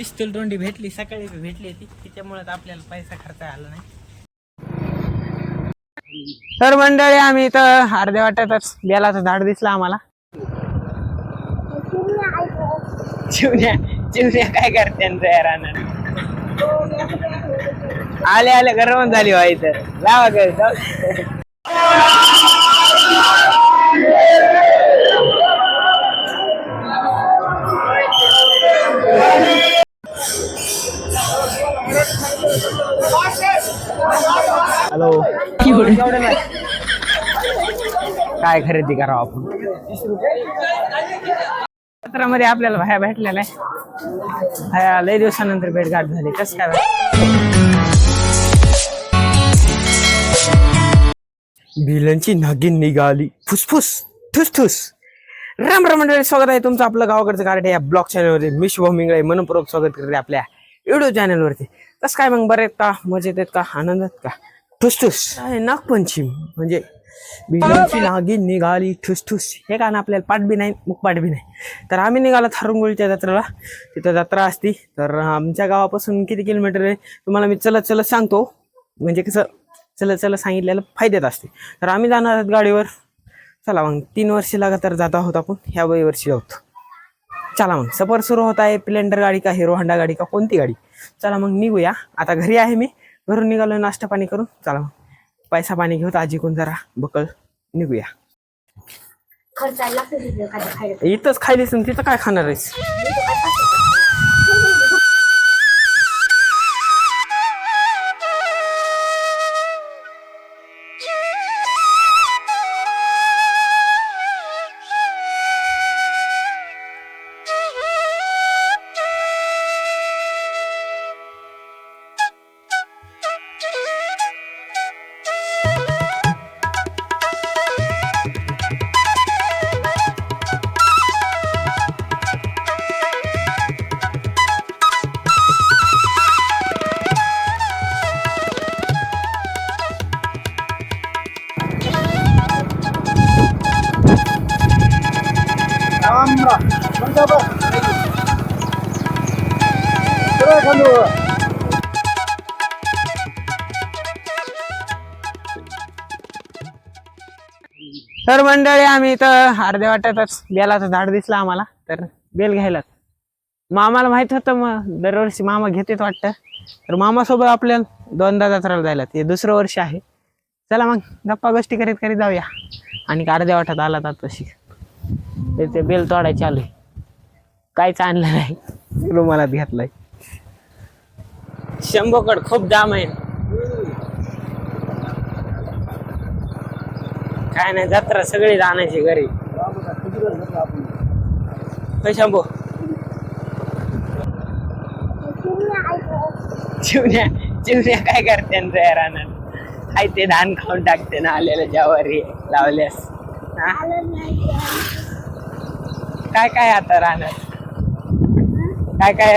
पिस्तूल तोंडी भेटली सकाळी भेटली ती त्याच्यामुळे आपल्याला पैसा खर्च आला नाही. तर मंडळी आम्ही इथं अर्ध्या वाट्यातच बेलाचं झाड दिसलं आम्हाला. चिवण्या चिवण्या काय करते राहणार आले आले गरम झाली व्हा लावा कर काय खरेदी करावं आपण? पत्रामध्ये आपल्याला भाया भेटलेला आहे भाया लय दिवसानंतर भेटगाठ झाली. कस काय भिलनची नागिन निघाली. फुसफुस ठुसठुस राम राम मंडळी स्वागत आहे तुमचं आपलं गावाकडचं कार्ड या ब्लॉग चॅनलवरती. मी शुभम मिंगळे मनपूर्वक स्वागत करते आपल्या व्हिडिओ चॅनलवरती कसं काय मग? बरे आहेत का? मजेत आहेत का? आनंदात का? ठुसठुस नागपंचमी? म्हणजे बिलांची नागिन निघाली ठुसठुस हे गाणं आपल्याला पाठ बी नाही मुखपाठ बी नाही. तर आम्ही निघालो थारुंगोळीच्या जत्रेला. तिथं जत्रा असती. तर आमच्या गावापासून किती किलोमीटर आहे तुम्हाला मी चलत चलत सांगतो. म्हणजे कसं चलत चलत सांगितलेलं फायद्यात असते. तर आम्ही जाणार आहोत गाडीवर. चला मग तीन वर्षी लगातार जात आहोत आपण. ह्या वय वर्षी जाऊत चला मग सफर सुरू होत आहे. स्प्लेंडर गाडी का हिरो होंडा गाडी का कोणती गाडी? चला मग निघूया. आता घरी आहे मी. घरून निघालो नाश्ता पाणी करून. चला मग. पैसा पाणी घेऊत आजी कोण जरा बकल निघूया. खर्चायला इथंच खायलीस तिथं काय खाणार आहेस? तर मंडळी आम्ही इथं अर्ध्या वाट्यातच बेलाचं झाड दिसलं आम्हाला तर बेल घ्यायला मामाला माहीत होतं मग दरवर्षी मामा घेतेत वाटतं. तर मामासोबत आपल्याला दोनदा जत्राला जायला ते दुसरं वर्ष आहे. चला मग गप्पा गोष्टी करीत करीत जाऊया. आणि अर्ध्या वाटात आला तर तशी. ते बेल तोडायची चालू काहीच आणलं नाही. रुमालात घेतलाय शंभोकड खूप जाम आहे. काय नाही जत्रा सगळी जाण्याची घरी. शंभो? चिवण्या चिवण्या काय करते रानात हाय ते धान खाऊन टाकते ना आलेलं ज्यावरी लावल्यास. काय काय आता राहणार? काय काय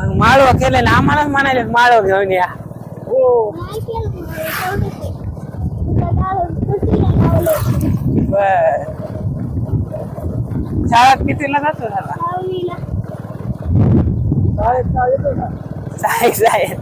ना माळव केलं ना आम्हालाच म्हणाले माळव घेऊन या बर शाळेत कितीला जातो झाला साहेब साहेब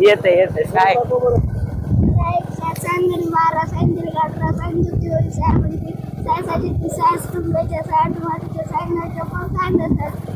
येत येत साहेब बारा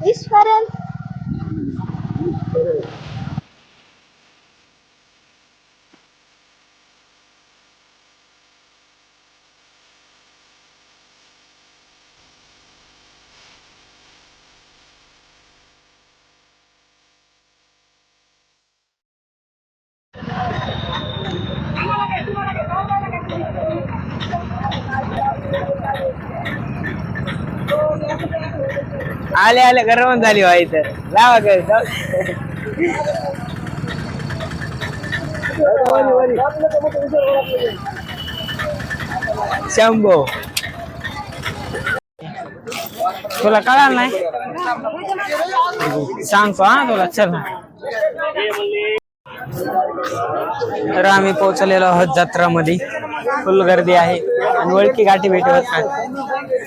This Farrell. आले आले गरम झाली व्हा इथं. लावा काय शंभो. तुला कळाल नाही? सांगतो हा तुला. चल. तर आम्ही पोहोचलेलो आहोत जत्रामध्ये. फुल गर्दी आहे. आणि ओळखी गाठी भेटवत नाही.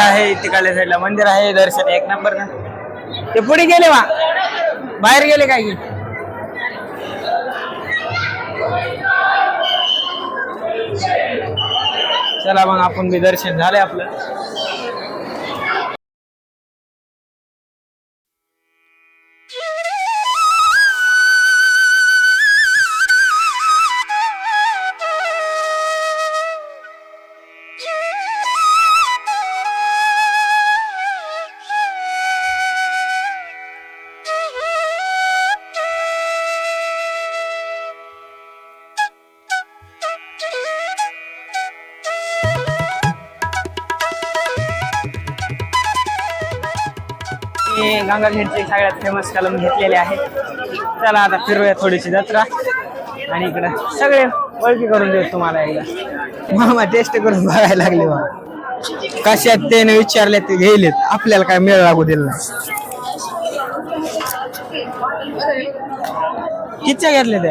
आहे तिकडल्या साईडला मंदिर आहे दर्शन एक नंबर ना. ते पुढे गेले वा. बाहेर गेले काय की? चला मग आपण बी दर्शन झाले आपलं. गंगाखेडचे सगळ्यात फेमस कलम घेतलेले आहे. चला आता फिरूया थोडीशी जत्रा. आणि इकडं सगळे ओळखी करून देऊ तुम्हाला एकदा. मामा टेस्ट करून बघायला लागले बा. कशात त्याने विचारले ते घेलेत आपल्याला काय मेळ लागू दिला कितच्या घेतले ते?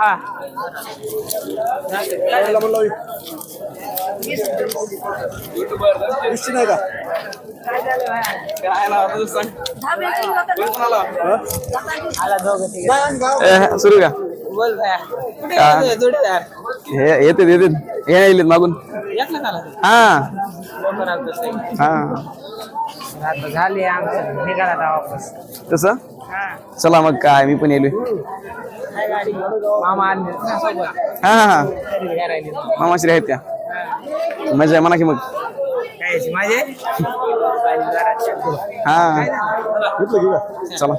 हा. सुरू का? हे. येते येते. हे येईल मागून. हा. हा. आता झाली आमचं. निघाला तसं? हा. चला मग काय मी पण येलोय. काय गाडी मामा आले ना सोबत. हा हा हा. मामाश्री आहेत का. मजा आहे म्हणा की मग. हा. चला.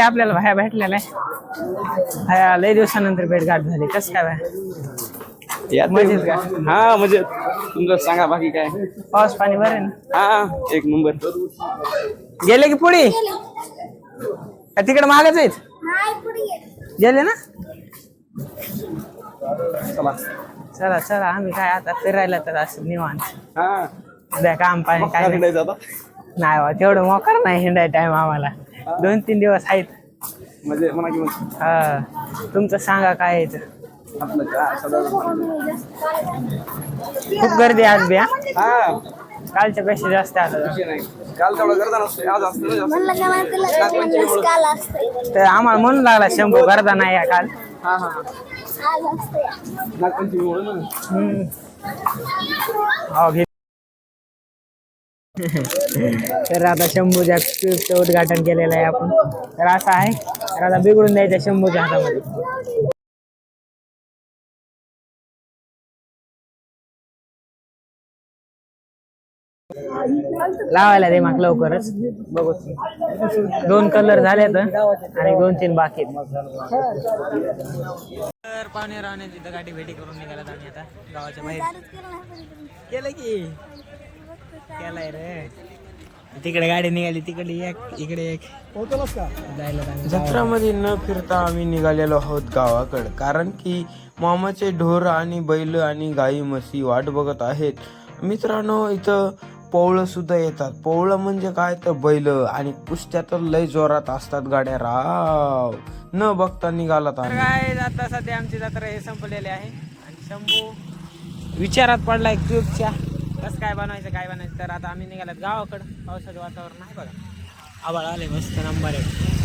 आपल्याला भाया भेटलेला आहे. भाया लय दिवसानंतर भेटगाठ झाली. कस काय भाया यात मजेत का? हा म्हणजे तुमचं सांगा बाकी काय? पाऊस पाणी बरं ना? हा एक नंबर. गेले की पुढे? तिकडे मागच आहेत? गेले ना? चला. चला चला आम्ही काय आता फिरायला तर असं निवांत. हा. उद्या काम पाणी काय नाही. बा तेवढं मोकार नाही हिंडाय टाइम आम्हाला. दोन तीन दिवस आहेत. म्हणजे म्हणा की मग. हा. तुमचं सांगा काय आहे तर आपलं काय? साधारण खूप गर्दी आहे आज बी हा? हा. कालच्या पेक्षा जास्त आलं. विषय नाही काल तेवढं गर्दा नसते आज असतं ना जास्त. म्हणलं का माहिती तुला म्हणलं काल असतंय. तर आम्हाला म्हणून लागला शंभू गर्दा नाही या काल. हा हा आज ना. हम्म. हो, घे. तर आता शंभूच्या उद्घाटन केलेलं आहे आपण. तर असं आहे. तर आता बिघडून द्यायचं शंभूच्या हातामध्ये. लावायला दे मग लवकरच. बघू. दोन कलर झाले आणि दोन तीन बाकी तर पाहुणे राहणे तिथं गाठी भेटी करून निघालात आम्ही आता. गावाच्या बाहेर. केलं की. केलाय रे. तिकडे गाडी निघाली तिकडे एक इकडे एक. जायला जत्रामध्ये न फिरता आम्ही निघालेलो आहोत गावाकडे. कारण की मामाचे ढोर आणि बैल आणि गाई म्हशी वाट बघत आहेत. मित्रांनो इथं पोवळं सुद्धा येतात. पोवळं म्हणजे काय तर बैल आणि कुस्त्या तर लय जोरात असतात गाड्या. राव न बघता निघाला काय आता सध्या आमची जत्रा हे संपलेली आहे. आणि शंभू विचारात पडलाय क्यूबच्या कसं काय बनवायचं काय बनायचं तर आता आम्ही निघालात गावाकडं. पावसाचं वातावरण आहे बघा. आभाळ आले मस्त नंबर आहे.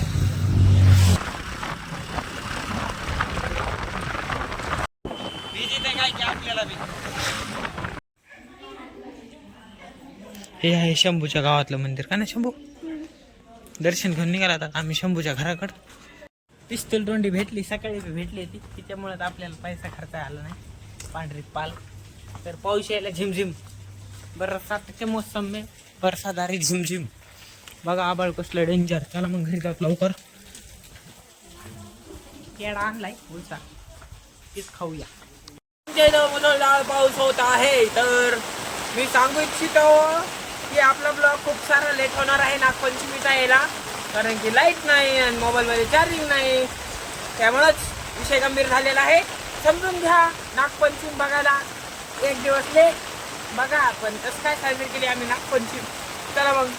हे आहे शंभूच्या गावातलं मंदिर. का ना शंभू? दर्शन घेऊन निघाला आता आम्ही शंभूच्या घराकडं. पिस्तूल तोंडी भेटली सकाळी भेटली होती. तिच्यामुळे आपल्याला पैसा खर्च आला नाही. पांढरी पाल. तर पाऊस यायला झिमझिम. बरसातचे मोसम में बरसादारी झिमझिम. बघा आबाळ कसलं डेंजर चला मग घरी जात लवकर. केळा आणलाय बोलता तीच खाऊया. आमच्या मुसळधार पाऊस होत आहे तर मी सांगू इच्छितो की आपला ब्लॉग खूप सारा लेट होणार आहे नागपंचमीचा यायला. कारण की लाइट नाही आणि मोबाईलमध्ये चार्जिंग नाही. त्यामुळंच विषय गंभीर झालेला आहे. समजून घ्या नागपंचमी बघायला एक दिवस लेट बघा पण तसं काय साजरी केली आम्ही नागपंचमी. चला मग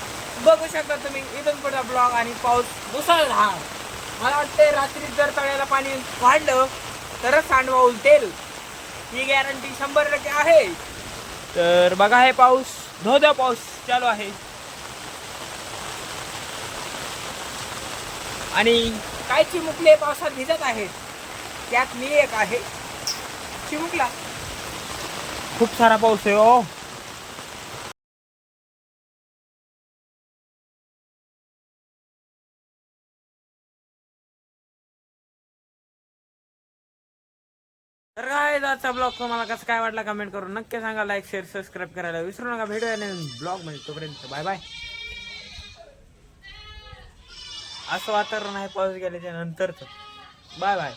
बघू शकता तुम्ही इथून पुढे ब्लॉग आणि पाऊस मुसळधार. मला वाटते रात्री जर तळ्याला पाणी वाढलं तरच सांडवा उलटेल. ही गॅरंटी शंभर टक्के आहे. तर बघा हे पाऊस धो द्या पाऊस. चालू आहे. आणि काय चिमुकले पावसात भिजत आहेत त्यात मी एक आहे. चिमुकला. खूप सारा पाऊस आहे ओ तर काय आजचा ब्लॉग तुम्हाला कसं काय वाटला कमेंट करून नक्की सांगा. लाईक शेअर सबस्क्राईब करायला विसरू नका. भेटूया ब्लॉगमध्ये. तोपर्यंत बाय बाय असं वातावरण आहे पाऊस गेल्याच्या नंतरच. Bye bye